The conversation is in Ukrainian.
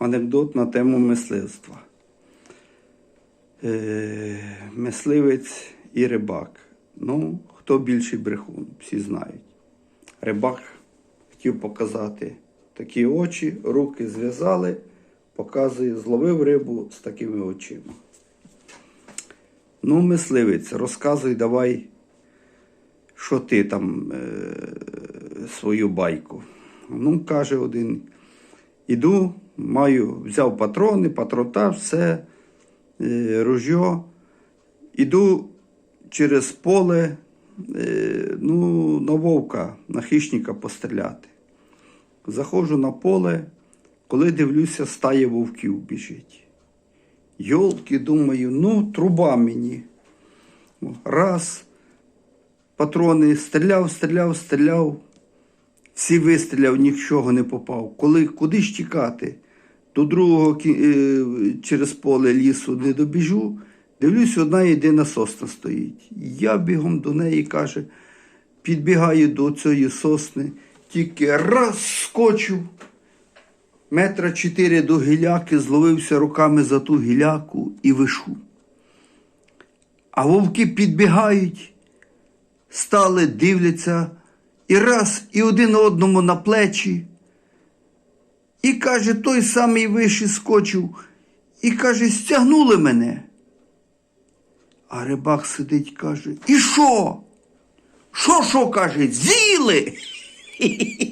анекдот на тему мисливства. Е, мисливець і рибак. Ну, хто більший брехун, всі знають. Рибак хотів показати такі очі, руки зв'язали, показує, зловив рибу з такими очима. Ну, мисливець, розказуй давай, що ти там е, свою байку. Ну, каже один, іду, маю, взяв патрони, патрота, все, е, ружьо, іду через поле, е, ну, на вовка, на хищника постріляти. Заходжу на поле, коли дивлюся, стає вовків біжить. Йолки, думаю, ну, труба мені. Раз, патрони стріляв, стріляв, стріляв. Всі вистріляв, нічого не попав. Коли куди ж тікати? До другого е, через поле лісу не добіжу. Дивлюсь, одна єдина сосна стоїть. Я бігом до неї каже, підбігаю до цієї сосни, тільки раз скочу. Метра чотири до гіляки, зловився руками за ту гіляку і вишу. А вовки підбігають, стали, дивляться, і раз, і один одному на плечі. І каже, той самий виші скочив, і каже, стягнули мене. А рибак сидить, каже, і що? Що, що каже, з'їли?